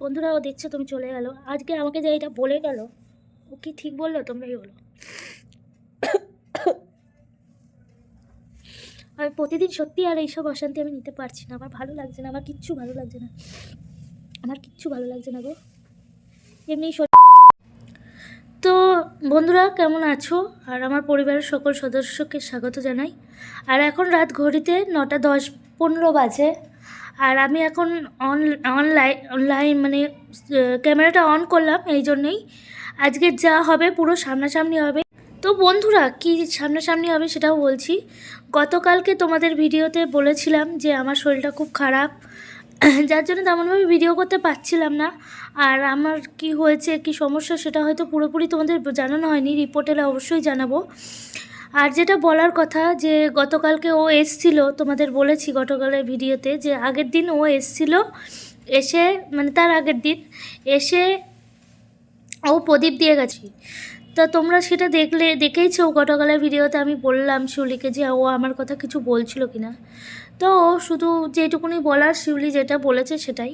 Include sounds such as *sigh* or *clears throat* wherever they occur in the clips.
বন্ধুরা ও দেখছ, তুমি চলে গেলো। আজকে আমাকে যে এটা বলে গেল, ও কি ঠিক বলল তোমরাই বলো। আমি প্রতিদিন সত্যি আর এইসব অশান্তি আমি নিতে পারছি না। আমার ভালো লাগছে না, আমার কিচ্ছু ভালো লাগছে না। আমার কিচ্ছু ভালো লাগছে না গো। এমনি তো বন্ধুরা, কেমন আছো? আর আমার পরিবারের সকল সদস্যকে স্বাগত জানাই। আর এখন রাত ঘড়িতে নটা দশ পনেরো বাজে। আর আমি এখন অন অনলাইন অনলাইন মানে ক্যামেরাটা অন করলাম, এই জন্যেই। আজকে যা হবে পুরো সামনাসামনি হবে। তো বন্ধুরা, কি সামনাসামনি হবে সেটাও বলছি। গতকালকে তোমাদের ভিডিওতে বলেছিলাম যে আমার শরীরটা খুব খারাপ। *clears throat* যার জন্য তেমনভাবে ভিডিও করতে পারছিলাম না। আর আমার কি হয়েছে, কি সমস্যা, সেটা হয়তো পুরোপুরি তোমাদের জানানো হয়নি। রিপোর্টে অবশ্যই জানাব। আর যেটা বলার কথা যে গতকালকে ও এসছিল, তোমাদের বলেছি গতকালের ভিডিওতে যে আগের দিন ও এসছিল, এসে মানে তার আগের দিন এসে ও প্রদীপ দিয়ে গেছে। তা তোমরা সেটা দেখলে, দেখেইছো গতকালের ভিডিওতে আমি বললাম শিউলিকে যে ও আমার কথা কিছু বলছিল কি না তো ও শুধু যেটুকুনি বলার শিউলি যেটা বলেছে সেটাই।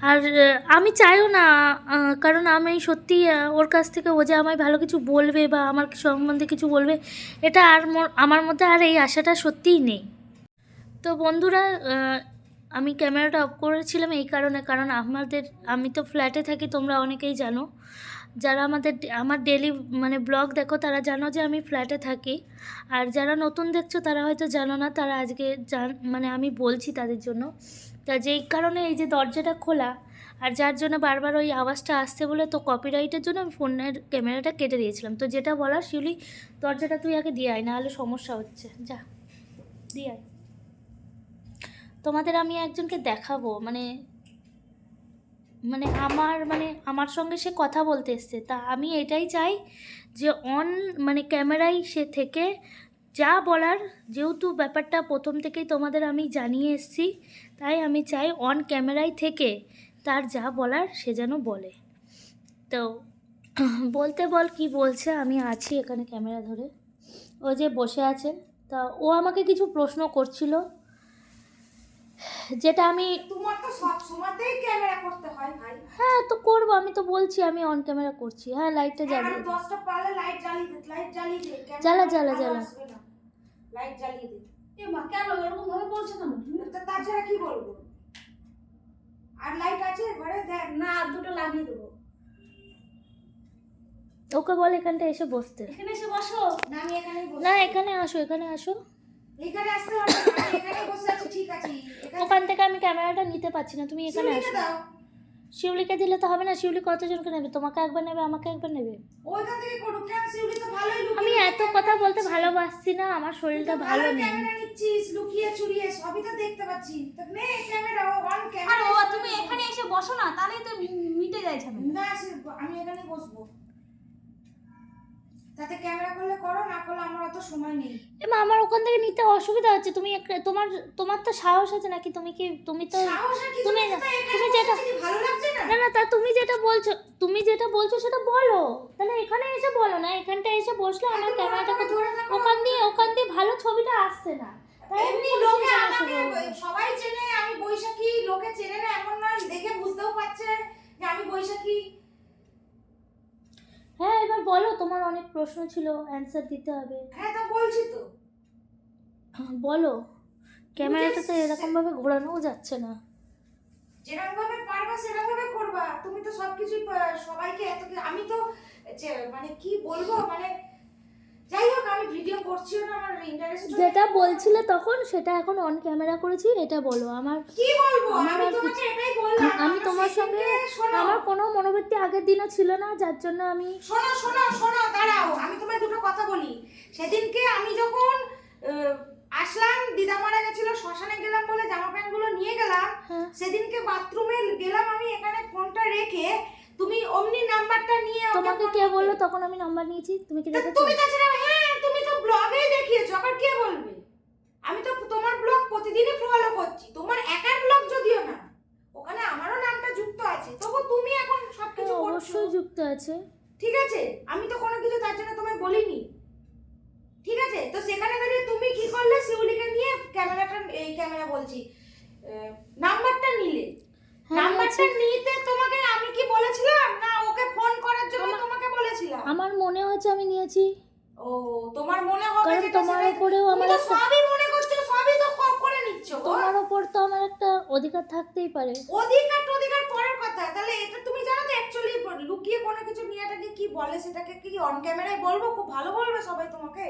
আর আমি চাইও না কারণ আমি সত্যি ওর কাছ থেকে ও যে আমায় ভালো কিছু বলবে বা আমার সম্বন্ধে কিছু বলবে, এটা আর মোর- আমার মধ্যে আর এই আশাটা সত্যিই নেই। তো বন্ধুরা আমি ক্যামেরাটা অফ করেছিলাম এই কারণে, কারণ আমাদের, আমি তো ফ্ল্যাটে থাকি, তোমরা অনেকেই জানো। যারা আমাদের আমার ডেলি মানে ব্লগ দেখো, তারা জানো যে আমি ফ্ল্যাটে থাকি। আর যারা নতুন দেখছ, তারা হয়তো জানো না, তারা আজকে জান মানে আমি বলছি তাদের জন্য। তা যেই কারণে এই যে দরজাটা খোলা, আর যার জন্য বারবার ওই আওয়াজটা আসছে বলে তো কপিরাইটের জন্য আমি ফোনের ক্যামেরাটা কেটে দিয়েছিলাম। তো যেটা বলার শিউলি, দরজাটা তুই আগে দিয়ে আয়, নাহলে সমস্যা হচ্ছে। যা, দিয়ে আয়। তোমাদের আমি একজনকে দেখাবো মানে মানে আমার মানে আমার সঙ্গে সে কথা বলতে এসছে। তা আমি এটাই চাই যে অন মানে ক্যামেরায় সে থেকে যা বলার যেহেতু ব্যাপারটা প্রথম থেকেই তোমাদের আমি জানিয়ে এসেছি তাই আমি চাই অন ক্যামেরায় থেকে তার যা বলার সে যেন বলে। তো বলতে বল কি বলছে আমি আছি এখানে ক্যামেরা ধরে। ও যে বসে আছে তা ও আমাকে কিছু প্রশ্ন করছিল যেটা আমি তোমার তো সব সময়তেই ক্যামেরা করতে হয় ভাই। হ্যাঁ তো করব আমি তো বলছি আমি অন ক্যামেরা করছি। হ্যাঁ লাইটটা আর জ্বালিয়ে দে। দশটা পারলে লাইট জ্বালিয়ে দে লাইট জ্বালিয়ে দে জ্বালা, জ্বালা, জ্বালা। লাইট জ্বালিয়ে এ মা কেন এরকম ভাবে বলছো কেন? তুমি তাছাড়া কি বলব? আর লাইট আছে ঘরে দেখ না আর দুটো লাগিয়ে দেবো। ওকে বল এখানটা এসে বসতে। এখানে এসে বসো। না আমি এখানেই বসে না এখানে আসো এখানে আসো। এখানে আসতে হবে না, আমি এখানেই বসে আছি ঠিক আছে। ওখান থেকে আমি ক্যামেরাটা নিতে পারছি না তুমি এখানে আসো। দাও। শিউলিকে দিলে তো হবে না শিউলি কতজনকে নেবে? তোমাকে একবার নেবে আমাকে একবার নেবে? ওইখান থেকে কেন শিউলি তো ভালোই লুকিয়ে আমি এত কথা বলতে ভালোবাসছি না আমার শরীরটা ভালো নেই। ক্যামেরা নিচ্ছিস লুকিয়ে চুরিয়ে সবই তো দেখতে পাচ্ছি। তো নে ক্যামেরা অন ক্যামেরা ও তুমি এখানে এসে বসো না তাহলেই তো মিটে যায় ঝামেলা। না আমি এখানে বসবো। তাতে ক্যামেরা করলে করো না করলে আমার অত সময় নেই। এমা আমার ওখান থেকে নিতে অসুবিধা হচ্ছে। তুমি তোমার তোমার তো সাহস আছে নাকি? তুমি কি তুমি তো তুমি তুমি যেটা ভালো লাগছে না? না না তা তুমি যেটা বলছো তুমি যেটা বলছো সেটা বলো। তাহলে এখানে এসে বলো না এখানটা এসে বসলে আমার ক্যামেরাটা। ওখান দিয়ে ওখান দিয়ে ভালো ছবিটা আসছে না। এমনি লোকে আমাকে সবাই চেনে আমি বৈশাখী লোকে চেনে না এমন নয় দেখে বুঝতেও পারছে যে আমি বৈশাখী। হ্যাঁ এবার বলো তোমার অনেক প্রশ্ন ছিল অ্যান্সার দিতে হবে। হ্যাঁ তা বলছি তো। বলো ক্যামেরাটা তো এরকম ভাবে ঘোরানোও যাচ্ছে না। যেরকম ভাবে পারবা সেরকম ভাবে করবা। তুমি তো সবকিছু সবাইকে এত আমি তো মানে কি বলব? মানে যাই হোক আমি ভিডিও করছিও না আমার ইন্টারেস্ট যেটা বলছিলে তখন সেটা এখন অন ক্যামেরা করেছি এটা বলো। আমার কি বলব? আমি তোমাকে এটাই বললাম আমি তোমার সঙ্গে আমার কোনো মনোবৃত্তি আগের দিনও ছিল না যার জন্য আমি শোনো শোনো শোনো দাঁড়াও। আমি তোমায় দুটো কথা বলি। সেদিনকে আমি যখন আসলাম দিদা মারা গেছিল শ্মশানে গেলাম বলে জামা প্যান্টগুলো নিয়ে গেলাম হ্যাঁ। সেদিনকে বাথরুমে গেলাম আমি এখানে ফোনটা রেখে তুমি অমনি নাম্বারটা নিয়ে তোমাকে কে বলল? তখন আমি নাম্বার নিয়েছি তুমি কি তুমি তাছাড়া ব্লগেই দেখিয়েছো আবার কে বলবে? আমি তো তোমার ব্লগ প্রতিদিনই ফলো করছি তোমার একার ব্লগ যদিও না ওখানে আমারও নামটা যুক্ত আছে তবু তুমি এখন সবকিছু হ্যাঁ, করছ। অবশ্যই যুক্ত আছে। ঠিক আছে আমি তো কোনো কিছু তার জন্য তোমায় বলিনি। ঠিক আছে তো সেখানে দাঁড়িয়ে তুমি কি করলে? শিউলিকে নিয়ে ক্যামেরাটা এই ক্যামেরা বলছি নাম্বারটা নিলে। হ্যাঁ, নাম্বারটা নিতে তোমাকে আমি কি বলেছিলাম? না ওকে ফোন করার জন্য তোমাকে বলেছিলাম। আমার মনে হচ্ছে আমি নিয়েছি। ও তোমার মনে হবে যেটা তোমার উপরেও আমার সবই মনে করছ সবই তো ক- করে নিচ্ছ তোমার ওপর তো আমার একটা অধিকার থাকতেই পারে। অধিকার টধিকার পরের কথা তাহলে এটা তুমি জানো তো অ্যাকচুয়ালি লুকিয়ে কোনো কিছু নিয়েটাকে কি বলে সেটাকে কি অন ক্যামেরায় বলব? খুব ভালো বলবে সবাই তোমাকে।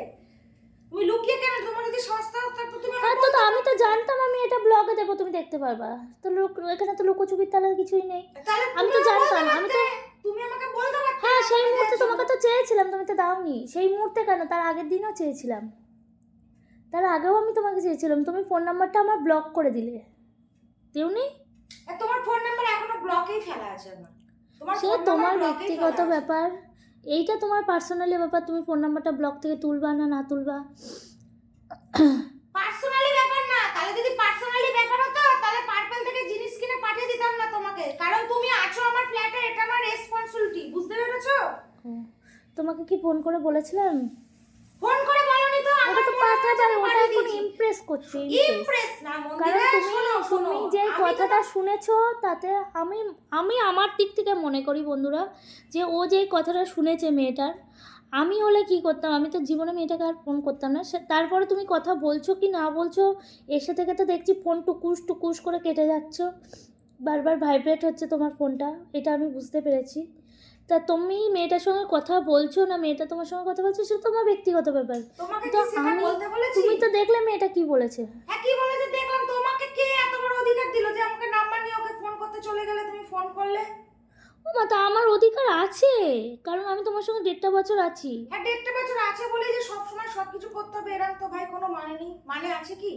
তুমি লুকিয়ে কেন তোমার যদি সস্তা থাকতো তুমি হ্যাঁ তো তো আমি তো জানতাম আমি এটা ব্লগে দেবো তুমি দেখতে পারবা। তো লোক এখানে তো লুকোচুপির তাহলে কিছুই নেই। আমি তো জানতাম, আমি তো- পারতে, তুমি আমাকে বলতে পারতে হ্যাঁ সেই মুহূর্তে তোমাকে তো চেয়েছিলাম তুমি তো দাওনি। সেই মুহূর্তে কেন? তার আগের দিনও চেয়েছিলাম। তার আগেও আমি তোমাকে চেয়েছিলাম। তুমি ফোন নাম্বারটা আমার ব্লক করে দিলে। আর তোমার ফোন নাম্বার এখনও ব্লকেই ফেলা আছে আমার। সে তোমার ব্যক্তিগত ব্যাপার। এইটা তোমার পার্সোনালি ব্যাপার। তুমি ফোন নাম্বারটা ব্লক থেকে তুলবা না না তুলবা? পার্সোনালি ব্যাপার না। তাহলে যদি পার্সোনালি ব্যাপার হতো থেকে কিনে পাঠিয়ে দিতাম না তোমাকে। কারণ তুমি আছো আমার ফ্ল্যাটে এটা আমার রেসপন্সিবিলিটি বুঝতে পেরেছ? তোমাকে কি ফোন করে বলেছিলাম? ফোন করে বলনি তো ওটা তো পাঠাবে ওটা এখন ইমপ্রেস করছে। ইমপ্রেস না মন্দিরে শোনো শোনো তুমি যে কথাটা শুনেছো তাতে আমি আমি আমার দিক থেকে মনে করি বন্ধুরা যে ও যে কথাটা শুনেছে মেয়েটার আমি হলে কি করতাম? আমি তো জীবনে মেয়েটাকে আর ফোন করতাম না। সে- তারপরে তুমি কথা বলছো কি না বলছো এসে থেকে তো দেখছি ফোন টুকুস টুকুস করে কেটে যাচ্ছ। বারবার ভাইব্রেট হচ্ছে তোমার ফোনটা এটা আমি বুঝতে পেরেছি। তা তুমি মেয়েটার সঙ্গে কথা বলছো না মেয়েটা তোমার সঙ্গে কথা বলছো সেটা তোমার ব্যক্তিগত ব্যাপার। তো আমি- তুমি তো দেখলে মেয়েটা কি বলেছে। হ্যাঁ কি বলেছে দেখলাম। তোমাকে কে এত বড় অধিকার দিল যে আমাকে নাম্বার নিয়ে ওকে ফোন করতে চলে গেলে তুমি ফোন করলে? মা তা আমার অধিকার আছে? কারণ আমি তোমার সঙ্গে দেড়টা বছর আছি। হ্যাঁ দেড়টা বছর আছে বলে যে সব সময় সবকিছু করতে হবে এরকম তো ভাই কোনো মানে নেই। মানে আছে কি?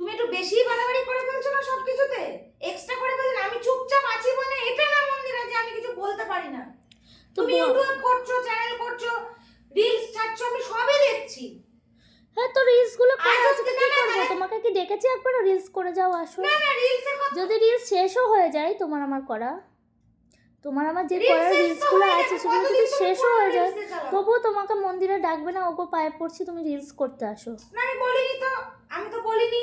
তুমি একটু বেশি বাড়াবাড়ি করে ফেলছো না সব কিছুতে এক্সট্রা করে ফেলছো না। আমি চুপচাপ আছি মানে এটা না মন্দিরা যে আমি কিছু বলতে পারি না। তুমি ইউটিউব করছ চ্যানেল করছ রিলস ছাড়ছো আমি সবই দেখছি। হ্যাঁ তো রিলসগুলো। তোমাকে কি ডেকেছি একবার রিলস করে যাও আসো। না না রিলসের কথা যদি রিলস শেষও হয়ে যায় তোমার আমার করা। তোমার আমার যে Reels করা শেষ রিলসগুলো আছে সেগুলো যদি শেষও হয়ে যায়? তবুও তোমাকে মন্দিরে ডাকবে না ওগো পায়ে পড়ছি তুমি রিলস করতে আসো। না আমি বলিনি তো আমি তো বলিনি।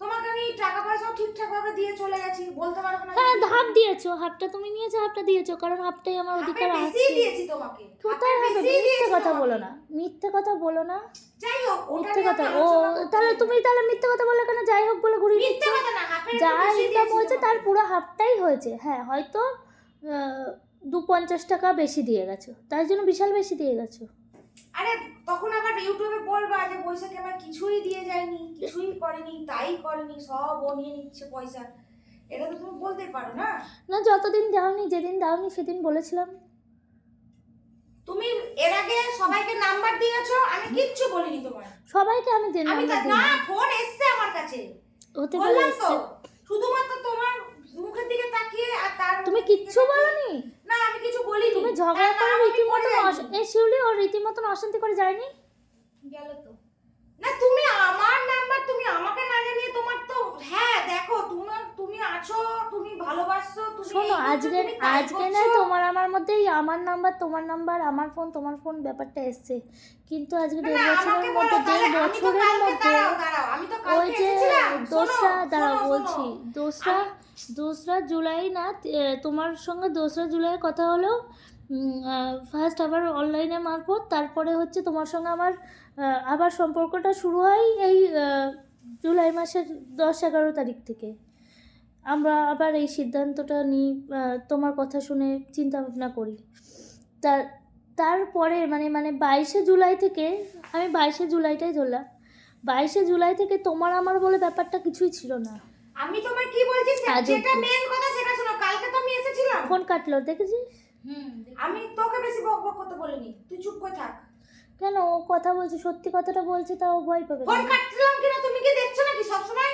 তোমাকে আমি টাকা পয়সাও ঠিকঠাক ভাবে দিয়ে চলে গেছি বলতে পারব না। হ্যাঁ হাফ দিয়েছ হাফটা তুমি নিয়েছো হাফটা দিয়েছ কারণ হাফটাই আমার অধিকার বেশি আছে। দিয়েছি তোমাকে কোথায় হবে মিথ্যে কথা। বলো না মিথ্যে কথা বলো না। যাই হোক মিথ্যে কথা ও তাহলে তুমি তাহলে মিথ্যে কথা বললে কেন? যাই হোক বলে ঘুরিয়ে মিথ্যে কথা না হাফের যা ইনকাম হয়েছে তার পুরো হাফটাই হয়েছে। হ্যাঁ হয়তো দু পঞ্চাশ টাকা বেশি দিয়ে গেছো। তার জন্য বিশাল বেশি দিয়ে গেছো। আরে তখন আবার ইউটিউবে বলবা যে বৈশাখী আমার কিছুই দিয়ে যায়নি কিছুই করেনি তাই করেনি সব ও নিয়ে নিচ্ছে পয়সা। এটা তো তুমি বলতে পারো না? না যতদিন দাওনি যেদিন দাওনি সেদিন বলেছিলাম। তুমি এর আগে সবাইকে নাম্বার দিয়েছ আমি কিচ্ছু বলিনি তোমার সবাইকে আমি দিন আমি না ফোন এসছে আমার কাছে। হতে পারে। শুধুমাত্র তোমার মুখের দিকে তাকিয়ে আর তার তুমি কিচ্ছু বলনি? না আমি কিছু বলিনি। তুমি ঝগড়া করে অশ- এই শিউলি ওর রীতিমতন অশান্তি করে যায়নি? গেল তো। না তুমি আমার নাম্বার তুমি আমাকে না জানিয়ে তোমার তো হ্যাঁ দেখো তোমার তুমি আছো তুমি ভালোবাসছো তুমি শোনো আজকে আজকে না তোমার আমার মধ্যেই আমার নাম্বার তোমার নাম্বার আমার ফোন তোমার ফোন ব্যাপারটা এসছে। কিন্তু আজকে দেড় বছরের মধ্যে দেড় আমি বছরের মধ্যে ওই যে দোসরা দাঁড়াও বলছি। দোসরা দোসরা জুলাই না তোমার সঙ্গে দোসরা জুলাই কথা হলো ফার্স্ট আবার অনলাইনে মারফত, তারপরে হচ্ছে তোমার সঙ্গে আমার আবার সম্পর্কটা শুরু হয় এই জুলাই মাসের দশ এগারো তারিখ থেকে। আমরা আবার এই সিদ্ধান্তটা নিই তোমার কথা শুনে চিন্তা ভাবনা করি। তার তারপরে মানে মানে বাইশে জুলাই থেকে, আমি বাইশে জুলাইটাই ধরলাম, বাইশে জুলাই থেকে তোমার আমার বলে ব্যাপারটা কিছুই ছিল না। আমি তোমায় কি বলছি? যেটা। মেন কথা সেটা শোনো কালকে তো আমি এসেছিলাম। ফোন কাটলো দেখেছিস? আমি তোকে বেশি বক বক করতে বলিনি তুই চুপ করে থাক। কেন? ও কথা বলছে সত্যি কথাটা বলছে তাও ভয় পাবে ফোন কেন? কাটছিলাম কিনা তুমি কি দেখছ নাকি সব সময়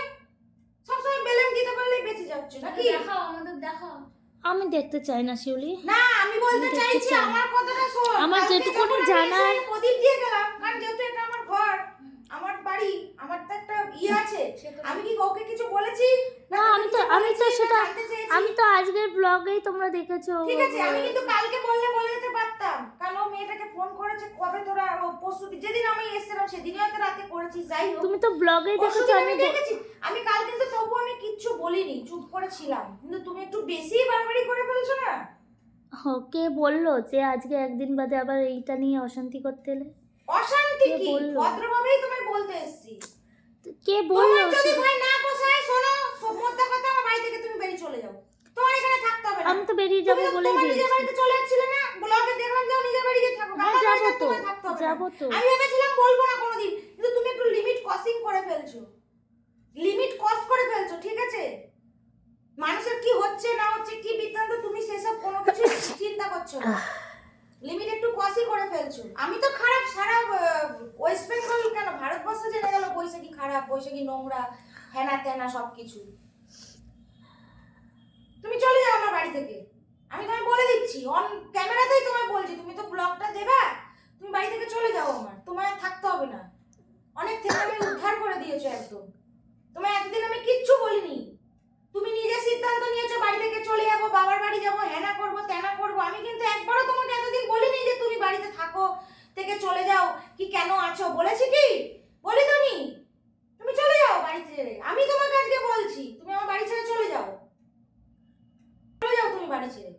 সব সময় বেলেন দিতে পারলেই বেঁচে যাচ্ছে নাকি? দেখাও আমাদের দেখাও। আমি দেখতে চাই না শিউলি। না আমি বলতে চাইছি চাই। আমার কথাটা শোন আমার যেটুকুনি জানার- এসে প্রদীপ দিয়ে গেলাম কারণ যেহেতু এটা আমার ঘর আমার বাড়ি আমার তো একটা ইয়ে আছে। আমি কি কাউকে কিছু বলেছি? না আমি তো আমি তো সেটা? আমি তো আজকের ব্লগেই তোমরা দেখেছ। ঠিক আছে আমি কিন্তু কালকে বললে বলে যেতে পারতাম। কারণ ও মেয়েটাকে ফোন করেছে কবে তোরা দিন- যেদিন আমি এসেছিলাম সেদিনই হয়তো রাতে করেছি যাই হোক। তুমি তো ব্লগেই দেখেছ আমি আমি দেখেছি। আমি কাল কিন্তু তবু আমি কিচ্ছু বলিনি চুপ করে ছিলাম কিন্তু তুমি একটু বেশি বাড়াবাড়ি করে ফেলছো না? কে বলল যে আজকে একদিন বাদে আবার এইটা নিয়ে অশান্তি করতে এলে? অশান্তি কি ভদ্রভাবেই তোমায় বলতে এসেছি। কে বলল যদি ভাই না পোষায় শোনো মোদ্দা কথা আমার বাড়ি থেকে তুমি বেরিয়ে চলে যাও। তোমার এখানে থাকতে হবে আমি তো বেরিয়ে যাব বলেই তোমার নিজের বাড়িতে চলে যাচ্ছিলে না? ব্লগে দেখলাম যাও নিজের বাড়ি গিয়ে থাকো আমার যাব বাড়িতে তো তোমায় থাকতে হবে না। তো। আমি ভেবেছিলাম বলব না কোনোদিন কিন্তু তুমি একটু লিমিট ক্রসিং করে ফেলছো। লিমিট ক্রস করে ফেলছো ঠিক আছে? মানুষের কি হচ্ছে না হচ্ছে কি বৃত্তান্ত তুমি সেসব কোনো কিছু চিন্তা করছ না। লিমিট একটু ক্রসই করে ফেলছো। আমি তো খারাপ, সারা ওয়েস্ট বেঙ্গল কেন? ভারতবর্ষ জেনে গেল বৈশাখী খারাপ, বৈশাখী নোংরা, হেনা তেনা সব কিছু তুমি চলে যাও আমার বাড়ি থেকে। আমি তোমায় বলে দিচ্ছি অন ক্যামেরাতেই তোমায় বলছি, তুমি তো ব্লগটা দেবা, তুমি বাড়ি থেকে চলে যাও আমার। তোমায় আর থাকতে হবে না। অনেক থেকে আমি উদ্ধার করে দিয়েছ একদম। তোমায় এতদিন আমি কিচ্ছু বলিনি। তুমি নিজে সিদ্ধান্ত নিয়েছো, বাড়ি থেকে চলে যাব, বাবার বাড়ি যাব, হেনা করব, তেনা করব। আমি কিন্তু একবারও তোমাকে এতদিন বলিনি যে তুমি বাড়িতে থাকো, থেকে চলে যাও, কি কেন আছো? বলেছি কি বলি তো নি তুমি চলে যাও বাড়ি ছেড়ে আমি তোমাকে আজকে বলছি তুমি আমার বাড়ি ছেড়ে চলে যাও চলে যাও তুমি বাড়ি ছেড়ে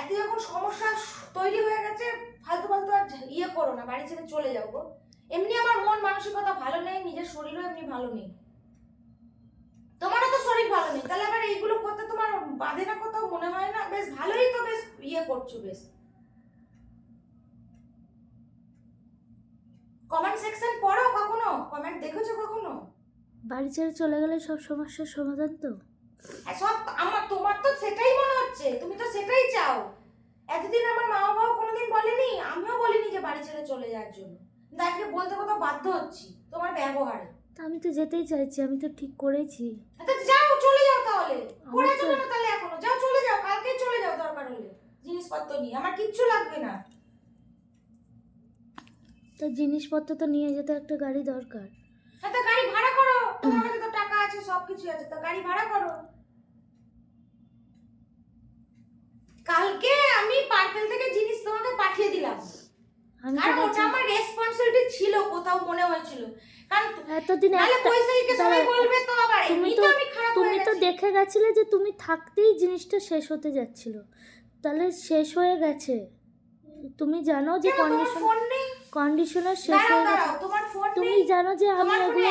এত যখন সমস্যা তৈরি হয়ে গেছে ফালতু ফালতু আর ইয়ে করো না বাড়ি ছেড়ে চলে যাও গো এমনি আমার মন মানসিকতা ভালো নেই নিজের শরীরও এমনি ভালো নেই তোমারও তো শরীর ভালো নেই তাহলে আবার এইগুলো করতে তোমার বাধে না কোথাও মনে হয় না বেশ ভালোই তো বেশ ইয়ে করছ বেশ কমেন্ট সেকশন পড়ো কখনো কমেন্ট দেখেছ কখনো বাড়ি ছেড়ে চলে গেলে সব সমস্যার সমাধান তো? সব আমার তোমার তো সেটাই মনে হচ্ছে। তুমি তো সেটাই চাও। এতদিন আমার মা বাবাও কোনোদিন বলেনি আমিও বলিনি যে বাড়ি ছেড়ে চলে যাওয়ার জন্য। বলতে বাধ্য হচ্ছি তোমার ব্যবহারে। আমি তো যেতেই চাইছি আমি তো ঠিক করেছি। যাও চলে যাও তাহলে। তো- কেন তাহলে এখনও? যাও চলে যাও কালকে চলে যাও দরকার হলে। জিনিসপত্র নিয়ে। আমার কিচ্ছু লাগবে না। তা জিনিসপত্র তো নিয়ে যেতে একটা গাড়ি দরকার। হ্যাঁ তো গাড়ি ভাড়া তোমার কাছে তো টাকা আছে সব কিছু আছে। তো গাড়ি ভাড়া করো। কালকে আমি পার্পেল থেকে জিনিস তোমাকে পাঠিয়ে দিলাম। কারণ ওটা আমার রেসপন্সিবিলিটি ছিল কোথাও মনে হয়েছিল। কারণ এতদিন নাহলে একটা সবাই বলবে তো আবার তুমি তো- আমি খারাপ তুমি তো দেখে গেছিলে যে তুমি থাকতেই জিনিসটা শেষ হতে যাচ্ছিল। তাহলে শেষ হয়ে গেছে। তুমি জানো যে কন্ডিশন কন্ডিশনার শেষ হয়ে গেছে। তুমি জানো যে আমি এগুলো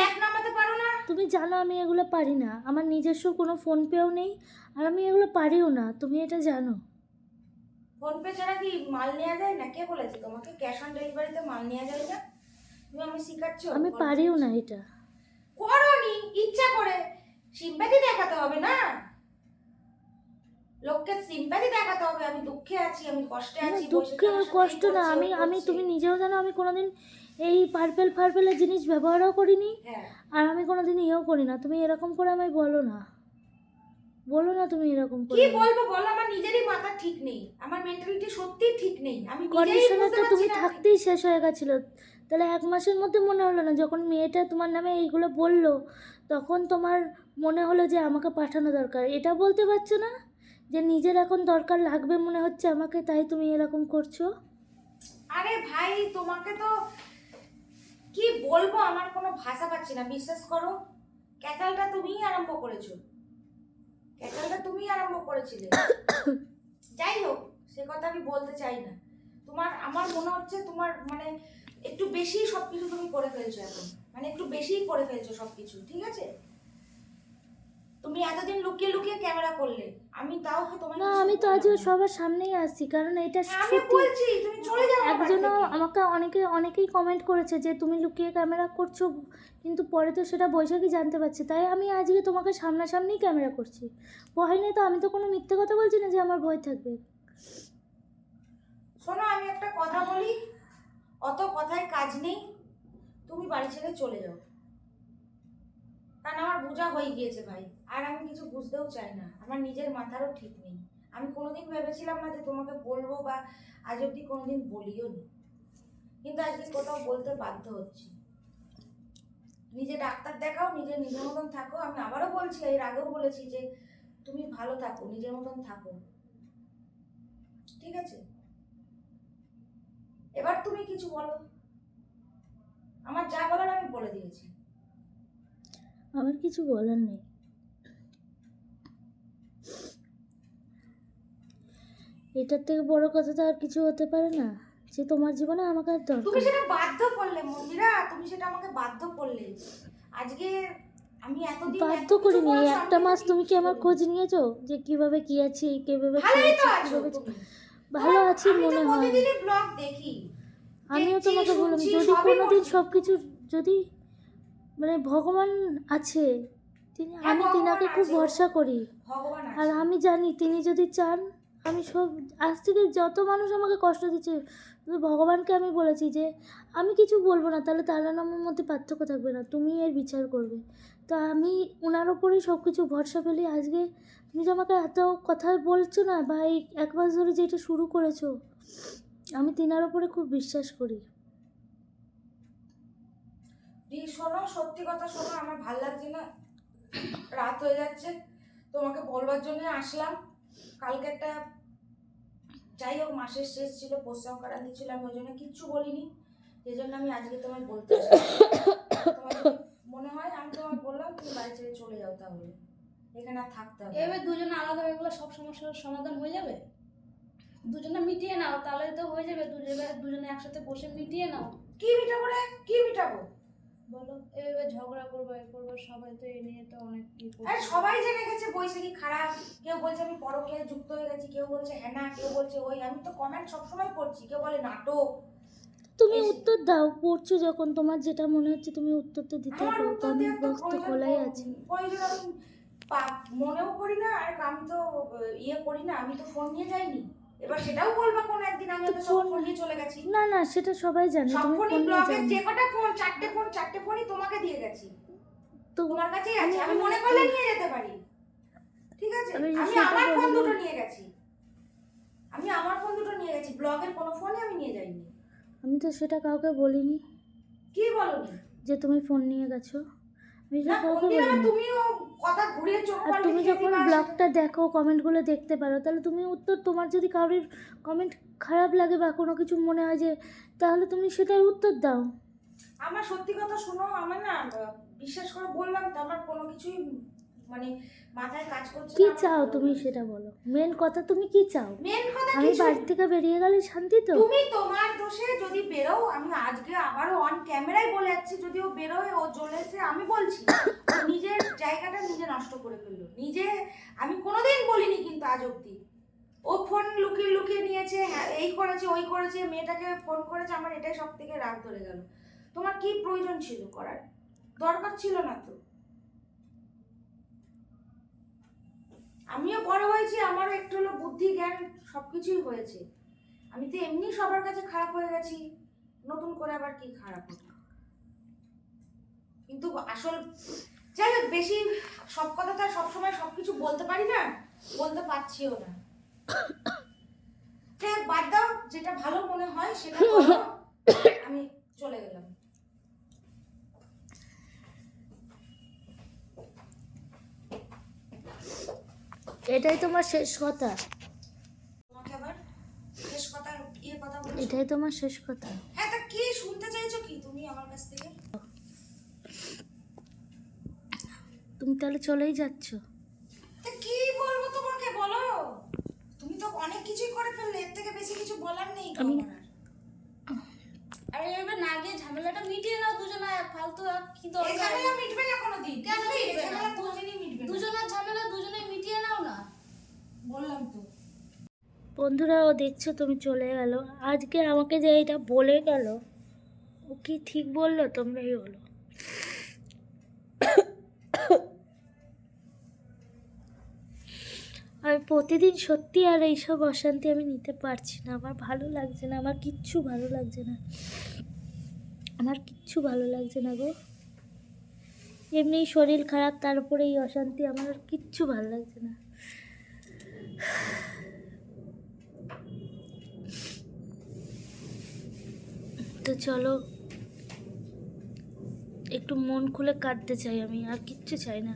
তুমি জানো আমি এগুলো পারি না। আমার নিজস্ব কোনো ফোন পেও নেই আর আমি এগুলো পারিও না। তুমি এটা জানো। ফোন পে ছাড়া কি মাল নেওয়া যায় না? কে বলেছে তোমাকে? ক্যাশ অন ডেলিভারিতে মাল নেওয়া যায় না? তুমি আমি শিখাচ্ছ। আমি পারিও না এটা। করনি? ইচ্ছা করে। সিম্প্যাথি দেখাতে হবে না? লোককে সিম্প্যাথি দেখাতে হবে। আমি দুঃখে আছি আমি কষ্টে আছি দুঃখে বসে কষ্ট না। আমি আমি তুমি নিজেও জানো আমি কোনোদিন এই পার্পেল ফার্পেলের জিনিস ব্যবহারও করিনি। হ্যাঁ। আর আমি কোনোদিন ইয়েও করি না। তুমি এরকম করে আমায় বলো না। বলো না তুমি এরকম করে। কি বলব বলো? আমার নিজেরই মাথা ঠিক নেই। আমার মেন্টালিটি সত্যি ঠিক নেই। আমি নিজেই তো তুমি থাকতেই শেষ হয়ে গেছিল। তাহলে এক মাসের মধ্যে মনে হলো না যখন মেয়েটা তোমার নামে এইগুলো বলল তখন তোমার মনে হলো যে আমাকে পাঠানো দরকার। এটা বলতে পারছ না? যে নিজের এখন দরকার লাগবে মনে হচ্ছে আমাকে তাই তুমি এরকম করছ? আরে ভাই তোমাকে তো কি বলব, আমার কোনো ভাষা পাচ্ছি না, বিশ্বাস করো। ক্যাটালটা তুমিই আরম্ভ করেছ। ক্যাটালটা তুমিই আরম্ভ করেছিলে। যাই হোক, সে কথা আমি বলতে চাই না। তোমার, আমার মনে হচ্ছে তোমার মানে একটু বেশি সবকিছু তুমি করে ফেলছো এখন। মানে একটু বেশিই করে ফেলছো সব কিছু ঠিক আছে? তুমি এতদিন লুকিয়ে লুকিয়ে ক্যামেরা করলে। আমি তাও তোমার না আমি তো আজও সবার সামনেই আসছি কারণ এটা আমি বলছি তুমি চলে যাও থেকে। আমাকে অনেকে অনেকেই কমেন্ট করেছে যে তুমি লুকিয়ে ক্যামেরা করছ কিন্তু পরে তো সেটা বৈশাখী জানতে পারছে। তাই আমি আজকে তোমাকে সামনাসামনি ক্যামেরা করছি। ভয় নেই তো আমি তো কোনো মিথ্যে কথা বলছি না যে আমার ভয় থাকবে। শোনো আমি একটা কথা বলি অত কথায় কাজ নেই তুমি বাড়ি ছেড়ে চলে যাও। কারণ আমার বোঝা হয়ে গিয়েছে ভাই। আর আমি কিছু বুঝতেও চাই না। আমার নিজের মাথারও ঠিক নেই। আমি কোনোদিন ভেবেছিলাম না যে তোমাকে বলব বা আজ অব্দি কোনোদিন বলিও নি। কিন্তু আজকে কোথাও বলতে বাধ্য হচ্ছি। নিজে ডাক্তার দেখাও, নিজে নিজের মতন থাকো। আমি আবারও বলছি, এর আগেও বলেছি যে তুমি ভালো থাকো, নিজের মতন থাকো। ঠিক আছে? এবার তুমি কিছু বলো। আমার যা বলার আমি বলে দিয়েছি। আমার কিছু বলার নেই। এটার থেকে বড় কথা তো আর কিছু হতে পারে না। যে তোমার জীবনে আমাকে আর দরকার তুমি সেটা বাধ্য করলে মন্দিরা তুমি সেটা আমাকে বাধ্য করলে। আজকে আমি এতদিন এত বাধ্য করিনি। এই একটা মাস তুমি কি আমার খোঁজ নিয়েছো যে কীভাবে কি আছি কীভাবে খেয়েছি, আছো কীভাবে তুমি। ভালো আছি আমি তো মনে হয়। ব্লগ দেখি। আমিও তোমাকে বললাম যদি কোনোদিন। সব কিছু যদি মানে ভগবান আছে তিনি হ্যাঁ, আমি তিনাকে খুব ভরসা করি। আর আমি জানি তিনি যদি চান আমি সব, আজ থেকে যত মানুষ আমাকে কষ্ট দিচ্ছে ভগবানকে আমি বলেছি যে, আমি কিছু বলব না, তাহলে তার আমার মধ্যে পার্থক্য থাকবে না, তুমি এর বিচার করবে। তো আমি ওনার ওপরেই সব কিছু ভরসা ফেলি, আজকে তুমি যে আমাকে এত কথা বলছো না, বা এই এক মাস ধরে যেটা শুরু করেছ, আমি তিনার ওপরে খুব বিশ্বাস করি। শোনো, সত্যি কথা শোনো, আমার ভালো লাগছে না, রাত হয়ে যাচ্ছে, তোমাকে বলবার জন্য আসলাম। কালকে একটা যাই হোক মাসের শেষ ছিল করান ছিল আমি ওই জন্য কিচ্ছু বলিনি। সেই জন্য আমি আজকে তোমায় বলতে তোমার মনে হয় আমি তোমায় বললাম তুমি বাড়ি ছেড়ে চলে যাও তাহলে। এখানে আর থাকতে হবে। এভাবে দুজনে আলাদা হয়ে গেলে সব সমস্যার সমাধান হয়ে যাবে? দুজনে মিটিয়ে নাও তাহলে তো হয়ে যাবে। দুজনে দুজনে একসাথে বসে মিটিয়ে নাও। কি মিটাবো রে? কি মিটাবো? বলো? এভাবে ঝগড়া করব এ করব সবাই তো এ নিয়ে তো অনেক কি আরে সবাই জেনে গেছে বৈশাখী খারাপ? কেউ বলছে আমি পরকে যুক্ত হয়ে গেছি কেউ বলছে হ্যাঁ না কেউ বলছে ওই আমি তো কমেন্ট সবসময় পড়ছি কেউ বলে নাটক। তুমি উত্তর দাও পড়ছো যখন তোমার যেটা মনে হচ্ছে তুমি উত্তর তো দিতে পারো উত্তর কমেন্ট বক্স তো খোলাই আছে। প্রয়োজন আমি পা- মনেও করি না আর আমি তো ইয়ে করি না আমি তো ফোন নিয়ে যাইনি। এবার সেটাও বলবা কোন একদিন আমি তো সব ফোন- নিয়ে চলে গেছি। না না সেটা সবাই জানে তুমি ফোন নিয়ে যে কটা ফোন চারটে ফোন চারটে ফোনই তোমাকে দিয়ে গেছি। তোমার কাছেই আছে আমি- মনে করলে নিয়ে যেতে পারি। ঠিক আছে? আমি আমি আমার ফোন দুটো নিয়ে গেছি। আমি আমার ফোন দুটো নিয়ে গেছি ব্লগের কোনো ফোনই আমি নিয়ে যাইনি। আমি তো সেটা কাউকে বলিনি। কি বলনি? যে তুমি ফোন নিয়ে গেছো। আর তুমি যখন ব্লগটা দেখো কমেন্টগুলো দেখতে পারো তাহলে তুমি উত্তর তোমার যদি কারোর কমেন্ট খারাপ লাগে বা কোনো কিছু মনে হয় যে তাহলে তুমি সেটার উত্তর দাও। আমার সত্যি কথা শোনো আমার না বিশ্বাস করে বললাম তো আমার কোনো কিছুই মানে মাথায় কাজ করছে কি চাও তুমি সেটা বলো। মেন কথা তুমি কি চাও? মেন কথা আমি বাড়ি থেকে বেরিয়ে গেলে শান্তি তো? তুমি তোমার দোষে যদি বেরো আমি আজকে আবারও অন ক্যামেরায় বলে যাচ্ছি যদি ও বেরোয় ও জ্বলেছে আমি বলছি নিজের জায়গাটা নিজে নষ্ট করে ফেলল। নিজে আমি কোনোদিন বলিনি কিন্তু আজ অব্দি। ও ফোন লুকিয়ে লুকিয়ে নিয়েছে হ্যাঁ এই করেছে ওই করেছে মেয়েটাকে ফোন করেছে আমার এটাই সব থেকে রাগ ধরে গেল। তোমার কি প্রয়োজন ছিল করার? দরকার ছিল না তো। আমিও বড় হয়েছি, আমারও একটু হলো বুদ্ধি, জ্ঞান, সবকিছুই হয়েছে। আমি তো এমনি সবার কাছে খারাপ হয়ে গেছি, নতুন করে আবার কি খারাপ হতো কিন্তু আসল, যাই হোক, বেশি সব কথা তো আর সবসময় সব কিছু বলতে পারি না, বলতে পারছিও না। বাদ দাও, যেটা ভালো মনে হয় সেটা। আমি চলে গেলাম। এটাই তোমার শেষ কথা। ইয়ে এটাই তোমার শেষ কথা। হ্যাঁ তা কি শুনতে চাইছো কি তুমি আমার কাছ থেকে? তুমি তাহলে চলেই যাচ্ছ। তা কি বলব তোমাকে বলো? তুমি তো অনেক কিছুই করে ফেললে এর থেকে বেশি কিছু বলার নেই আমি- আর। এভাবে না গিয়ে ঝামেলাটা মিটিয়ে নাও দুজনে ফালতু কি দরকার। ঝামেলা মিটবে না কোনোদিন কেন? মিটবে না? কোনোদিনই মিটবে দুজনের ঝামেলা দুজনে মিটিয়ে নাও না বললাম তো। বন্ধুরা, ও দেখছ, তুমি চলে গেল। আজকে আমাকে যে এটা বলে গেল, ও কি ঠিক বলল, তোমরাই বলো। আর প্রতিদিন সত্যি আর এইসব অশান্তি আমি নিতে পারছি না। আমার ভালো লাগছে না, আমার কিচ্ছু ভালো লাগছে না। আমার কিচ্ছু ভালো লাগছে না গো। এমনি শরীর খারাপ তারপরে এই অশান্তি, আমার আর কিচ্ছু ভালো লাগছে না। তো চলো একটু মন খুলে কাঁদতে চাই আমি আর কিচ্ছু চাই না।